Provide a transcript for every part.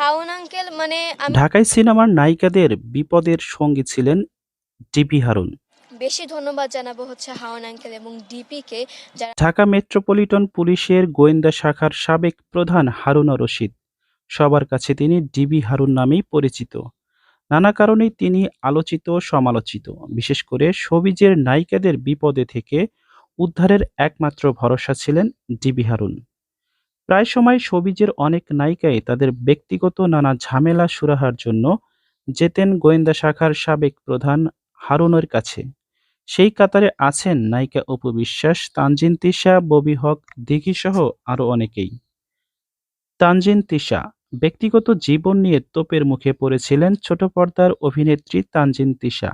Uncle মানে আমি ঢাকাই সিনেমার নায়িকাদের বিপদের সঙ্গী ছিলেন ডিবি হারুন। বেশি ধন্যবাদ জানাব হচ্ছে হাউন আঙ্কেল এবং ডিপিকে যারা ঢাকা মেট্রোপলিটন পুলিশের গোয়েন্দা শাখার সাবেক প্রধান হারুন রশিদ। সবার কাছে তিনি ডিবি হারুন নামেই পরিচিত। নানা কারণেই তিনি আলোচিত সমালোচিত। বিশেষ করে সবিজের নায়িকাদের বিপদে থেকে উদ্ধারের একমাত্র ভরসা ছিলেন ডিবি হারুন। প্রায় সময় সবিজের অনেক নায়িকাই তাদের ব্যক্তিগত নানা ঝামেলা সুরাহার জন্য যেতেন গোয়েন্দা শাখার সাবেক প্রধান হারুনের কাছে। সেই কাতারে আছেন নায়িকা অপু বিশ্বাস, তানজিন তিশা, ববি হক দিঘিসহ আরও অনেকেই। তানজিন তিশা ব্যক্তিগত জীবন নিয়ে তোপের মুখে পড়েছিলেন ছোট পর্দার অভিনেত্রী তানজিন তিশা।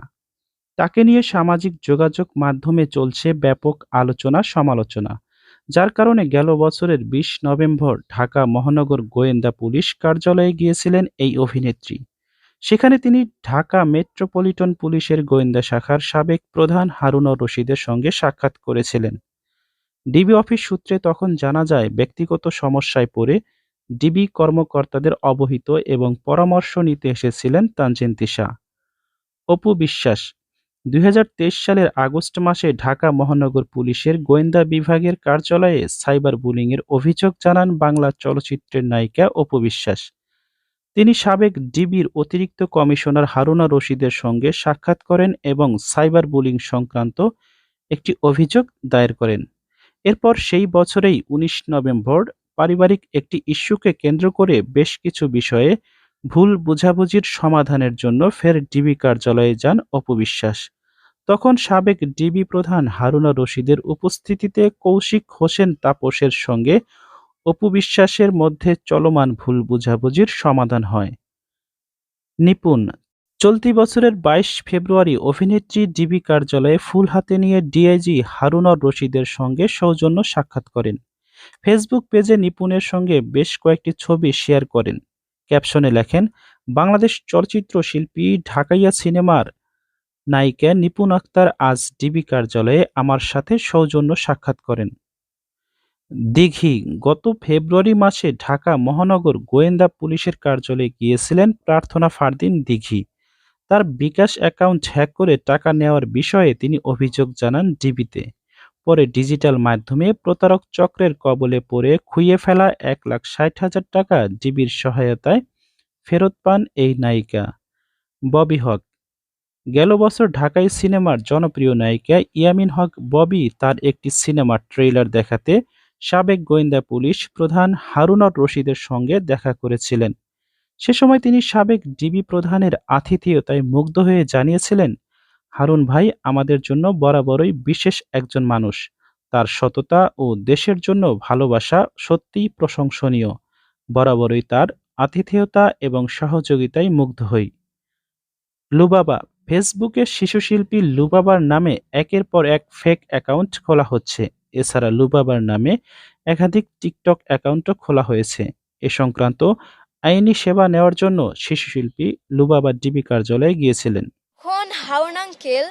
তাকে নিয়ে সামাজিক যোগাযোগ মাধ্যমে চলছে ব্যাপক আলোচনা সমালোচনা যার কারণে গেল বছরের বিশ নভেম্বর ঢাকা মহানগর গোয়েন্দা পুলিশ কার্যালয়ে গিয়েছিলেন এই অভিনেত্রী। সেখানে তিনি ঢাকা মেট্রোপলিটন পুলিশের গোয়েন্দা শাখার সাবেক প্রধান হারুনর রশিদের সঙ্গে সাক্ষাৎ করেছিলেন। ডিবি অফিস সূত্রে তখন জানা যায়, ব্যক্তিগত সমস্যায় পড়ে ডিবি কর্মকর্তাদের অবহিত এবং পরামর্শ নিতে এসেছিলেন তানজিন তিশা। অপু বিশ্বাস দুই সালের আগস্ট মাসে ঢাকা মহানগর পুলিশের গোয়েন্দা বিভাগের কার্যালয়ে সাইবার বুলিংয়ের অভিযোগ জানান বাংলা চলচ্চিত্রের নায়িকা অপু বিশ্বাস। তিনি সাবেক ডিবির অতিরিক্ত কমিশনার হারুনা রশিদের সঙ্গে সাক্ষাৎ করেন এবং সাইবার বুলিং সংক্রান্ত একটি অভিযোগ দায়ের করেন। এরপর সেই বছরেই উনিশ নভেম্বর পারিবারিক একটি ইস্যুকে কেন্দ্র করে বেশ কিছু বিষয়ে ভুল বোঝাবুঝির সমাধানের জন্য ফের ডিবি কার্যালয়ে যান অপবিশ্বাস। তখন সাবেক ডিবি প্রধান হারুনা রশিদের উপস্থিতিতে কৌশিক হোসেন তাপসের সঙ্গে অপু বিশ্বাসের মধ্যে চলমান ভুল বোঝাবুঝির সমাধান হয়। নিপুণ, চলতি বছরের বাইশ ফেব্রুয়ারি অভিনেত্রী ডিবি কার্যালয়ে ফুল হাতে নিয়ে ডিআইজি হারুনর রশিদের সঙ্গে সৌজন্য সাক্ষাৎ করেন। ফেসবুক পেজে নিপুণের সঙ্গে বেশ কয়েকটি ছবি শেয়ার করেন। ক্যাপশনে লেখেন, বাংলাদেশ চলচ্চিত্র শিল্পী ঢাকাইয়া সিনেমার নায়িকা নিপুণ আক্তার আজ ডিবি কার্যালয়ে আমার সাথে সৌজন্য সাক্ষাৎ করেন। দিঘি, গত ফেব্রুয়ারি মাসে ঢাকা মহানগর গোয়েন্দা পুলিশের কার্যালয়ে গিয়েছিলেন প্রার্থনা ফারদিন দিঘি। তার বিকাশ অ্যাকাউন্ট হ্যাক করে টাকা নেওয়ার বিষয়ে তিনি অভিযোগ জানান ডিবিতে। পরে ডিজিটাল মাধ্যমে প্রতারক চক্রের কবলে পড়ে খুইয়ে ফেলা এক লাখ ষাট হাজার টাকা ডিবির সহায়তায় ফেরত পান এই নায়িকা। ববি হক। গেল বছর ঢাকাই সিনেমার জনপ্রিয় নায়িকা ইয়ামিন হক ববি তার একটি সিনেমার ট্রেইলার দেখাতে সাবেক গোয়েন্দা পুলিশ প্রধান হারুনর রশিদের সঙ্গে দেখা করেছিলেন। সে সময় তিনি সাবেক ডিবি প্রধানের আতিথেয়তায় মুগ্ধ হয়ে জানিয়েছিলেন হারুন ভাই আমাদের জন্য বরাবরই বিশেষ একজন মানুষ। তার সততা ও দেশের জন্য ভালোবাসা সত্যিই প্রশংসনীয়। বরাবরই তার আতিথেয়তা এবং সহযোগিতায় মুগ্ধ হই। লুবাবা, ফেসবুকে শিশুশিল্পী লুবাবার নামে একের পর এক ফেক অ্যাকাউন্ট খোলা হচ্ছে। এছাড়া লুবাবার নামে একাধিক টিকটক অ্যাকাউন্টও খোলা হয়েছে। এ সংক্রান্ত আইনি সেবা নেওয়ার জন্য শিশুশিল্পী লুবাবা ডিবি কার্যালয়ে গিয়েছিলেন। Hon Haunang Kil